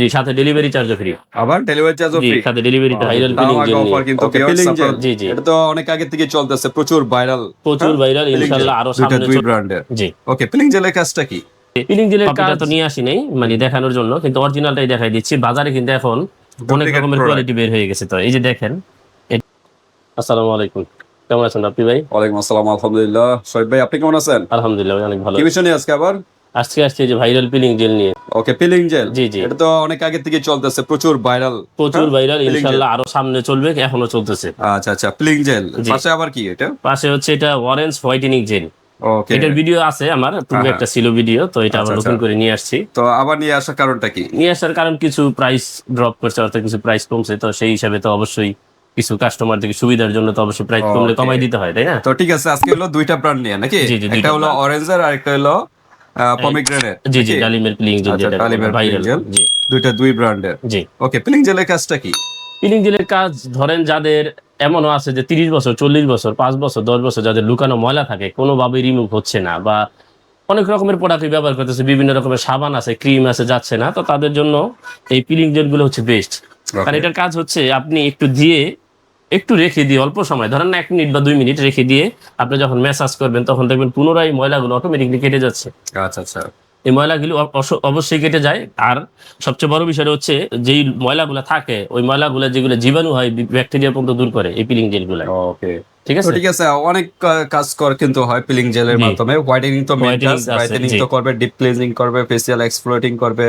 জি সাথে ডেলিভারি চার্জও ফ্রি আবার ডেলিভারি চার্জও ফ্রি সাথে ডেলিভারি ভাইরাল অফার কিন্তু জি জি। এটা তো অনেক আগে থেকে চলতেছে প্রচুর ভাইরাল প্রচুর ভাইরাল ইনশাআল্লাহ আরও সামনে দুই ব্র্যান্ডের জি। ওকে পিলিং জেলের কাজটা কি? পিলিং জেলের কাজ তো নিয়ে আসি নাই মানে দেখানোর জন্য কিন্তু অরিজিনালটাই দেখাই দিচ্ছি। বাজারে কিন্তু এখন অনেক রকমের কোয়ালিটি বের হয়ে গেছে তো। এই যে দেখেন আসসালামু আলাইকুম। কেমন আছেন আপনি ভাই? ওয়ালাইকুম আসসালাম আলহামদুলিল্লাহ। শহীদ ভাই আপনি কেমন আছেন? আলহামদুলিল্লাহ ভাই, অনেক ভালো কি বিষয় নিয়ে আজকে আবার? আজকে আসছে যে ভাইরাল পিলিং জেল নিয়ে। ওকে পিলিং জেল জি, জি। এটা তো অনেক আগে থেকে চলতেছে প্রচুর ভাইরাল প্রচুর ভাইরাল ইনশাআল্লাহ আরও সামনে চলবে এখনও চলতেছে। আচ্ছা আচ্ছা পিলিং জেল পাশে আবার কি এটা? পাশে হচ্ছে এটা অরেঞ্জ হোয়াইটেনিং জেল ওকে এটার ভিডিও আছে আমার হ্যাঁ। একটা ছিল ভিডিও তো এটা আবার আচ্ছা, নতুন আচ্ছা। করে নিয়ে আসছি। তো আবার নিয়ে আসার কারণটা কি? নিয়ে আসার কারণ কিছু প্রাইস ড্রপ করছে অর্থাৎ কিছু প্রাইস কমছে তো সেই হিসাবে তো অবশ্যই কিছু কাস্টমারদের সুবিধার জন্য তো অবশ্যই প্রাইস কমলে কমাই দিতে হয় তাই না? তো ঠিক আছে আজকে হলো দুইটা ব্র্যান্ড নিয়ে নাকি? একটা হলো। অরেঞ্জের আর একটা হলো পমিগ্রেনেট জি জি ডালিমের পিলিং জেল আচ্ছা, যেটা ডালিমের ভাইরাল peeling gel। জি। দুইটা দুই ব্র্যান্ডের জি। ওকে পিলিং জেলের কাজটা কি? পিলিং জেলের কাজ ধরেন যাদের এমনও আছে যে তিরিশ বছর চল্লিশ বছর পাঁচ বছর দশ বছর যাদের লুকানো ময়লা থাকে কোনোভাবে রিমুভ হচ্ছে না বা অনেক রকমের প্রোডাক্ট ব্যবহার করতেছে বিভিন্ন রকমের সাবান আছে ক্রিম আছে যাচ্ছে না তো তাদের জন্য এই পিলিং জেলগুলো হচ্ছে বেস্ট কারণ এটার কাজ হচ্ছে আপনি একটু দিয়ে একটু রেখে দিয়ে অল্প সময় ধরেন না এক মিনিট বা দুই মিনিট রেখে দিয়ে আপনি যখন ম্যাসাজ করবেন তখন দেখবেন পুনরায় ময়লাগুলো অটোমেটিকলি কেটে যাচ্ছে। আচ্ছা আচ্ছা। এই ময়লাগুলো অবশ্যই কেটে যায়। আর সবচেয়ে বড় বিষয় হচ্ছে যেই ময়লাগুলো থাকে ওই ময়লাগুলো যেগুলো জীবাণু হয় ব্যাকটেরিয়া পর্যন্ত দূর করে এই পিলিং জেলগুলো ওকে ঠিক আছে? ঠিক আছে অনেক কাজ কর কিন্তু হয় পিলিং জেলের মাধ্যমে। হোয়াইটেনিং তো হোয়াইটেনিং তো করবে ডিপ ক্লিনজিং করবে ফেসিয়াল এক্সপ্লোটিং করবে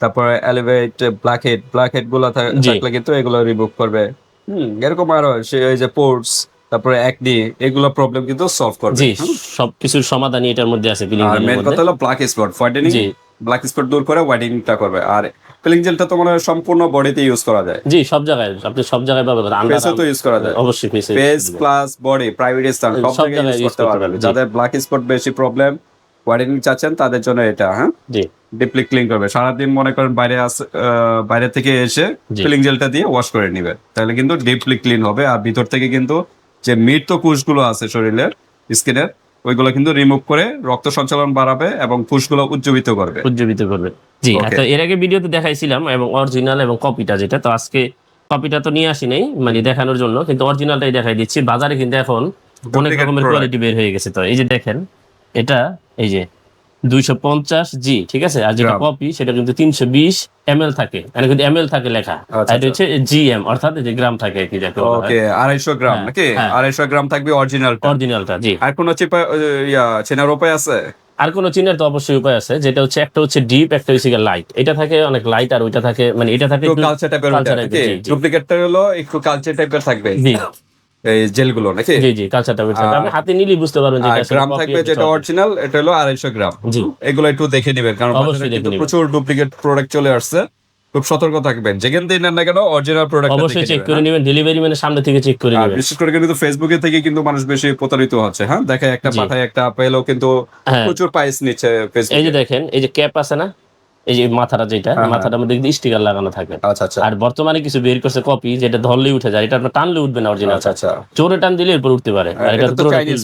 তারপরে এলিভেট ব্ল্যাক হেড ব্ল্যাক হেডগুলো। থাকলে কিন্তু এগুলো রিমুভ করবে। হুম এরকম আরও সে এই যে পোর্টস তারপরে একনি এগুলো প্রবলেম কিন্তু সলভ করবে জি সবকিছুর সমাধানই এটার মধ্যে আছে পিলিং আর মেন কথা হলো ব্ল্যাক স্পট হোয়াইটেনিং জি। ব্ল্যাক স্পট দূর করে হোয়াইটেনিংটা করবে। আর পিলিং জেলটা তো মানে সম্পূর্ণ বডিতে ইউজ করা যায়। জি সব জায়গায় আপনি সব জায়গায় আন্ডার ফেসে তো ইউজ করা যায়। অবশ্যই ফেসে ফেস প্লাস বডি প্রাইভেট স্থান সব জায়গায় ইউজ করতে পারবেন, যাদের ব্ল্যাক স্পট বেশি প্রবলেম হোয়াইটেনিং চাচ্ছেন তাদের জন্য এটা হ্যাঁ? জি। ডিপলি ক্লিন করবে। সারাদিন মনে করেন বাইরে বাইরে থেকে এসে। ক্লিং জেলটা দিয়ে ওয়াশ করে নিবে। তাহলে কিন্তু ডিপলি ক্লিন হবে। আর ভিতর থেকে কিন্তু যে মৃত কোষগুলো আছে শরীরের স্কিনের ওইগুলো কিন্তু রিমুভ করে রক্ত সঞ্চালন বাড়াবে এবং কোষগুলো উজ্জীবিত করবে। উজ্জীবিত করবে। জি তো এর আগে ভিডিওতে দেখাইছিলাম এবং অরিজিনাল এবং কপিটা যেটা তো আজকে কপিটা তো নিয়ে আসি নাই মানে দেখানোর জন্য কিন্তু অরিজিনালটাই দেখাই দিচ্ছি। বাজারে কিন্তু এখন অনেক রকমের কোয়ালিটি বের হয়ে গেছে। তো এই যে দেখেন এটা এই যে দুইশো পঞ্চাশ জি ঠিক আছে? আর যেটা কপি সেটা কিন্তু তিনশো বিশ এম এল থাকে। মানে কিন্তু এম এল থাকে লেখা। আচ্ছা, আর এটা হচ্ছে জিএম অর্থাৎ যে গ্রাম থাকে কি যাকে ওকে আড়াইশো গ্রাম হ্যাঁ, নাকি? হ্যাঁ। আড়াইশো গ্রাম থাকবে অরিজিনাল অরিজিনালটা জি। আর কোনো চিপা ইয়া চেনার উপায় আছে? আর কোনো চিনের তো অবশ্যই উপায় আছে। যেটা হচ্ছে একটা হচ্ছে ডিপ একটা হচ্ছে লাইট এটা থাকে অনেক লাইট আর ওইটা থাকে মানে এটা থাকে কালচার টাইপের জি, জি। ডুপ্লিকেটটা হলো একটু কালচার টাইপের থাকবে। জি। এই জেলগুলো নাকি? জি জি কালচারটা আপনি হাতে নিলেই বুঝতে পারবেন যে গ্রাম থাকবে যেটা অরিজিনাল এটা হলো আড়াইশো গ্রাম। জি। এগুলো একটু দেখে নেবেন কারণ কিন্তু প্রচুর ডুপ্লিকেট প্রোডাক্ট চলে আসছে। খুব সতর্ক থাকবেন। যেখান থেকে নেন না কেন অরিজিনাল প্রোডাক্ট অবশ্যই চেক করে নেবেন ডেলিভারি মানে সামনে থেকে চেক করে নেবেন। বিশেষ করে কিন্তু ফেসবুকে থেকে কিন্তু মানুষ বেশি প্রতারিত হচ্ছে হ্যাঁ? দেখে একটা। পাঠায় একটা পেলেও কিন্তু হ্যাঁ। প্রচুর প্রাইস নিচ্ছে এই যে দেখেন এই যে ক্যাপ আছে না? এই যে মাথাটা যেটা হ্যাঁ, মাথাটার মধ্যে স্টিকার লাগানো থাকে। আচ্ছা আচ্ছা। আর বর্তমানে কিছু বের করছে কপি যেটা ধরলেই উঠে যায় এটা আপনার টানলে উঠবে না অরিজিনাল আচ্ছা আচ্ছা। জোরে টান দিলে এরপর উঠতে পারে। আর এটা তো চাইনিজ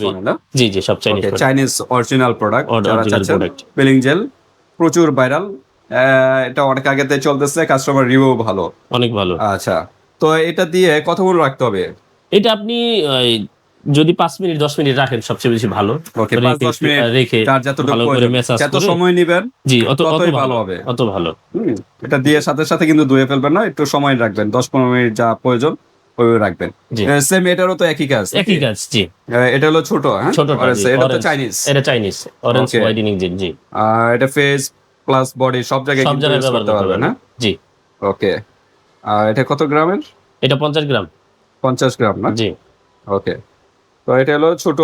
জি জি সব Chinese Chinese original product original চাচ্ছেন পেলিং জেল প্রচুর ভাইরাল এটা অনেক আগেতে চলতেছে কাস্টমার রিভিউ ভালো। অনেক ভালো। আচ্ছা তো এটা দিয়ে কতক্ষণ রাখতে হবে। এটা আপনি যদি পাঁচ মিনিট দশ মিনিট রাখেন সবচেয়ে বেশি ভালো। রেখে- ভালো করে মেসাজ যত সময় নিবেন জি অত অত ভালো হবে। অত ভালো। এটা দিয়ে সাথে সাথে কিন্তু ধুয়ে ফেলবেন না একটু সময় রাখবেন দশ পনেরো মিনিট যা প্রয়োজন ওইভাবে রাখবেন। জি। সেম এটারও তো একই কাজ একই কাজ জি। এটা হলো ছোট হ্যাঁ? ছোটটা, এটা তো orange। চাইনিজ এটা চাইনিজ অরেঞ্জ হোয়াইটেনিং জেল জি আর এটা ফেস প্লাস বডি সব জায়গায় কিন্তু করতে পারবেন হ্যাঁ? জি। ওকে আর এটা কত গ্রামের? এটা পঞ্চাশ গ্রাম। পঞ্চাশ গ্রাম না? জি। ওকে তো এটা হলো ছোট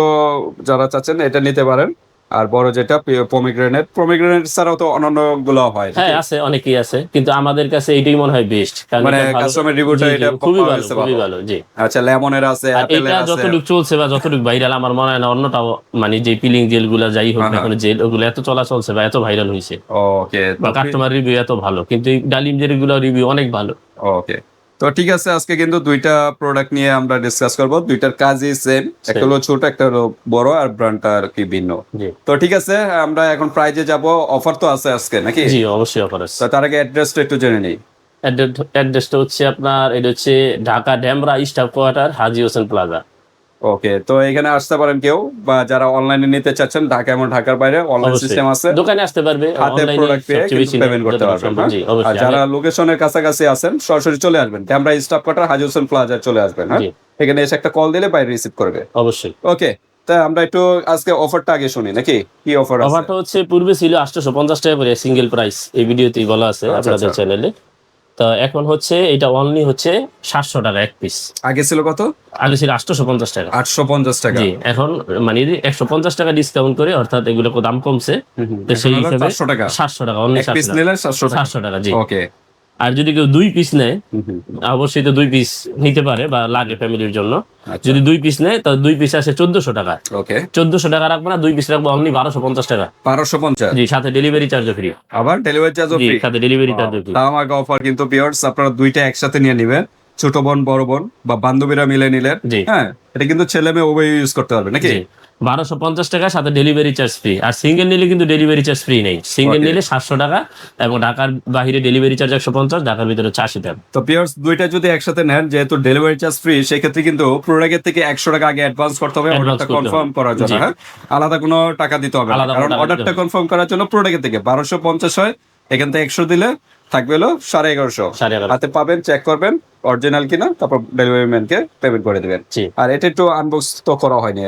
যারা চাচ্ছেন এটা নিতে পারেন। আর বড় যেটা পমিগ্রেনেট পমিগ্রেনেট ছাড়াও তো অন্যান্যগুলো হয়। হ্যাঁ আছে অনেকেই আছে। কিন্তু আমাদের কাছে এইটাই মনে হয় বেস্ট মানে কাস্টমার রিভিউটা এটা খুবই ভালো খুবই ভালো। জি। আচ্ছা লেমনের আছে আর অ্যাপেলের এটা আছে। যতটুকু চলছে বা যতটুকু ভাইরাল আমার মনে হয় না অন্যটাও মানে যে পিলিং জেলগুলা যাই হোক হ্যাঁ, না হ্যাঁ। জেল ওগুলো এত চলা চলছে বা এত ভাইরাল হয়েছে ওকে বা কাস্টমার রিভিউ এত ভালো। কিন্তু ডালিম জেলগুলো রিভিউ অনেক ভালো। ওকে তো ঠিক আছে আজকে কিন্তু দুইটা প্রোডাক্ট নিয়ে আমরা ডিসকাস করব। দুইটার কাজই সেম একটা হলো ছোট একটা হলো বড় আর ব্র্যান্ডটা আর কি ভিন্ন। তো ঠিক আছে আমরা এখন প্রাইজে যাব। অফার তো আছে আজকে নাকি? জি অবশ্যই অফার আছে। তার আগে অ্যাড্রেসটা একটু জেনে নিই। অ্যাড্রেসটা হচ্ছে আপনার এটা হচ্ছে Dhaka Demra staff quarter Haji Hossain plaza. Okay তো এখানে আসতে পারেন কেউ বা যারা অনলাইনে নিতে চাচ্ছেন ঢাকা এবং ঢাকার বাইরে অনলাইন সিস্টেম আছে। দোকানে আসতে পারবে হাতে প্রোডাক্ট পেয়ে পেমেন্ট করতে পারবেন হ্যাঁ? আর যারা লোকেশনের কাছাকাছি আছেন সরাসরি চলে আসবেন। আমরা স্টাফ কোয়ার্টার হাজি হোসেন প্লাজায় চলে আসবেন হ্যাঁ? এখানে এসে একটা কল দিলে বাইরে রিসিভ করবে। অবশ্যই। ওকে তা আমরা একটু আজকে অফারটা আগে শুনি নাকি? কি অফার অফারটা হচ্ছে পূর্বে ছিল আটশোশো পঞ্চাশ টাকা করে সিঙ্গেল প্রাইস এই ভিডিওতেই বলা আছে আচ্ছা, আপনাদের। চ্যানেলে তো এখন হচ্ছে এটা অনলি হচ্ছে সাতশো টাকা এক পিস আগে ছিল কত? আগে ছিল আটশো পঞ্চাশ টাকা। আটশো পঞ্চাশ টাকা। জি এখন মানে একশো পঞ্চাশ টাকা ডিসকাউন্ট করে অর্থাৎ এগুলো দাম কমছে। তো সেই হিসাবে টাকা। সাতশো টাকা অনলি সাতশো টাকা। সাতশো টাকা। জি। ওকে আর যদি কেউ দুই পিস নেয় অবশ্যই তো দুই পিস নিতে পারে বা লাগে ফ্যামিলির জন্য। আচ্ছা। যদি দুই পিস নেয় তো দুই পিস আসে চোদ্দশো টাকা। ওকে। চোদ্দশো টাকা রাখব না দুই পিস রাখব অনলি বারোশো পঞ্চাশ টাকা। বারোশো পঞ্চাশ। জি সাথে ডেলিভারি চার্জও ফ্রি আবার ডেলিভারি চার্জও জি ফ্রি সাথে ডেলিভারি চার্জও ফ্রি তাও আমাকে অফার কিন্তু পিওর্স আপনারা দুইটা একসাথে নিয়ে নিবেন। ছোট বোন বড় বোন বা বান্ধবীরা মিলে নিলেন। হ্যাঁ এটা কিন্তু ছেলে মেয়ে উভয় ইউজ করতে পারবে নাকি? বারোশো পঞ্চাশ টাকা সাথে ডেলিভারি চার্জ ফ্রি আর সিঙ্গেল নিলে কিন্তু ডেলিভারি চার্জ ফ্রি নেই। সিঙ্গেল নিলে সাতশো টাকা এবং ঢাকার বাহিরে ডেলিভারি চার্জ একশো পঞ্চাশ ঢাকার ভিতরে আশি টাকা। তো পিওর্স দুইটা যদি একসাথে নেন যেহেতু ডেলিভারি চার্জ ফ্রি সেক্ষেত্রে কিন্তু প্রোডাক্টের থেকে একশো টাকা আগে অ্যাডভান্স করতে হবে অর্ডারটা কনফার্ম করার জন্য হ্যাঁ? আলাদা কোনো টাকা দিতে হবে কারণ অর্ডারটা কনফার্ম করার জন্য প্রোডাক্টের থেকে বারোশো পঞ্চাশ হয় এখান থেকে একশো দিলে থাকবে হলো সাড়ে এগারোশো। হাতে পাবেন চেক করবেন অরিজিনাল কিনা তারপর ডেলিভারি ম্যানকে পেমেন্ট করে দিবেন। আর এটা একটু আনবক্স তো করা হয়নি।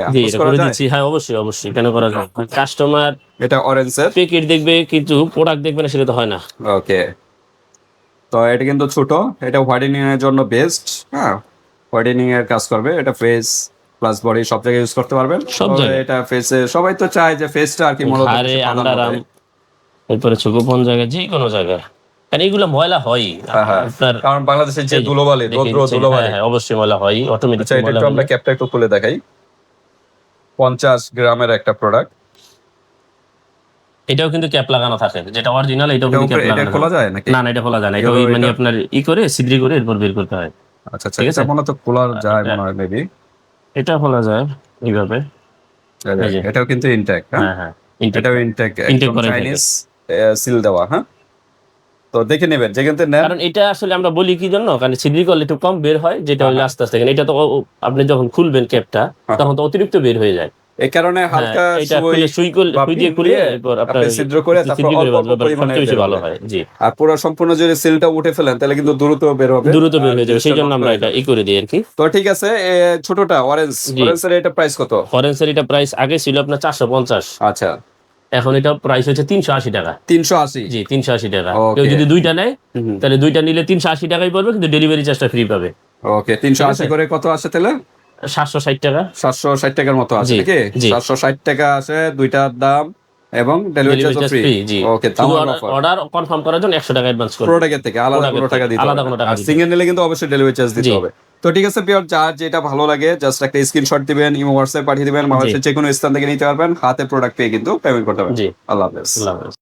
হ্যাঁ অবশ্যই অবশ্যই কেন করা যায়। কাস্টমার এটা অরেঞ্জের প্যাকেট দেখবে কিন্তু প্রোডাক্ট দেখবে না সেটা তো হয় না। ওকে তো এটা কিন্তু ছোট এটা হোয়াইটেনিং এর জন্য বেস্ট হ্যাঁ। হোয়াইটেনিং এর কাজ করবে এটা ফেস প্লাস বডি সব জায়গায় ইউজ করতে পারবেন। সব জায়গায়। এটা ফেসে সবাই তো চায় যে ফেসটা আর কি মূলত ঘাড়ে বেশি এরপরে চোখ কোন জায়গায় যে কোনো জায়গায় কারণ এইগুলো ময়লা হয় হ্যাঁ, হ্যাঁ। আপনার কারণ বাংলাদেশের যে ধুলোবালি রৌদ্র ধুলোবালি। হ্যাঁ, হ্যাঁ, অবশ্যই ময়লা হয় অটোমেটিক আচ্ছা এটা আমরা ক্যাপটা একটু খুলে দেখাই। পঞ্চাশ গ্রামের একটা প্রোডাক্ট এটাও কিন্তু ক্যাপ লাগানো থাকে। যেটা অরিজিনাল এটাও কিন্তু ক্যাপ এটা লাগানো খোলা যায় নাকি? না না এটা খোলা যায় না। এটা ওই মানে আপনার ই করে সিদ্রি করে এরপর বের করতে হয়। আচ্ছা আচ্ছা ঠিক এটা আছে? মনে তো খোলা যায় মনে হয় মেবি এটা খোলা যায় এইভাবে। এটাও কিন্তু ইনটেক হ্যাঁ? হ্যাঁ এটাও ইনটেক Intake করে চাইনিজ সিল দেওয়া হ্যাঁ? তো দেখে নেবেন যেখান থেকে নেন। কারণ এটা আসলে আমরা বলি কি জন্য? কারণ সিদ্রি করলে একটু কম বের হয় যেটা হলে আস্তে আস্তে এটা তো আপনি যখন খুলবেন ক্যাপটা হ্যাঁ। তখন তো অতিরিক্ত বের হয়ে যায়। এই কারণে হালকা হ্যাঁ, সুই সুই দিয়ে খুলে আপনি ছিদ্র করে তারপর অল্প পরিমাণে বেশি ভালো হয় জি। আর পুরো সম্পূর্ণ যদি সিলটা উঠে ফেলেন তাহলে কিন্তু দ্রুত বের হবে। দ্রুত বের হয়ে যাবে সেই জন্য আমরা এটা ই করে দিই আর কি। তো ঠিক আছে ছোটটা অরেঞ্জ জি। অরেঞ্জের এটা প্রাইস কত? ফরেন্সের এটা প্রাইস আগে ছিল আপনার চারশো পঞ্চাশ। আচ্ছা। এখন এটা প্রাইস হচ্ছে তিনশো আশি টাকা। তিনশো আশি? জি তিনশো আশি টাকা। কেউ যদি দুইটা নেয় তাহলে দুইটা নিলে তিনশো আশি টাকাই পড়বে কিন্তু ডেলিভারি চার্জটা ফ্রি পাবে। ওকে তিনশো আশি করে কত আছে তাহলে? সাতশো ষাট টাকা। সাতশো ষাট টাকার মতো আছে সাতশো ষাট টাকা আছে দুইটার দাম এবং delivery charge free okay offer order- confirm করার জন্য একশো টাকা অ্যাডভান্স করুন প্রোডাক্টের থেকে আলাদা কোনো টাকা দিতে আলাদা কোনো টাকা আর সিঙ্গেল নিলে কিন্তু অবশ্যই ডেলিভারি চার্জ দিতে হবে। তো ঠিক আছে পিওর যার যেটা ভালো লাগে জাস্ট একটা স্ক্রিনশট দিবেন ইমো হোয়াটসঅ্যাপ পাঠিয়ে দিবেন বাংলাদেশের যে কোনো স্থান থেকে নিতে পারবেন হাতে প্রোডাক্ট পেয়ে কিন্তু পেমেন্ট করতে পারবেন। আল্লাহ হাফেজ। আল্লাহ হাফেজ।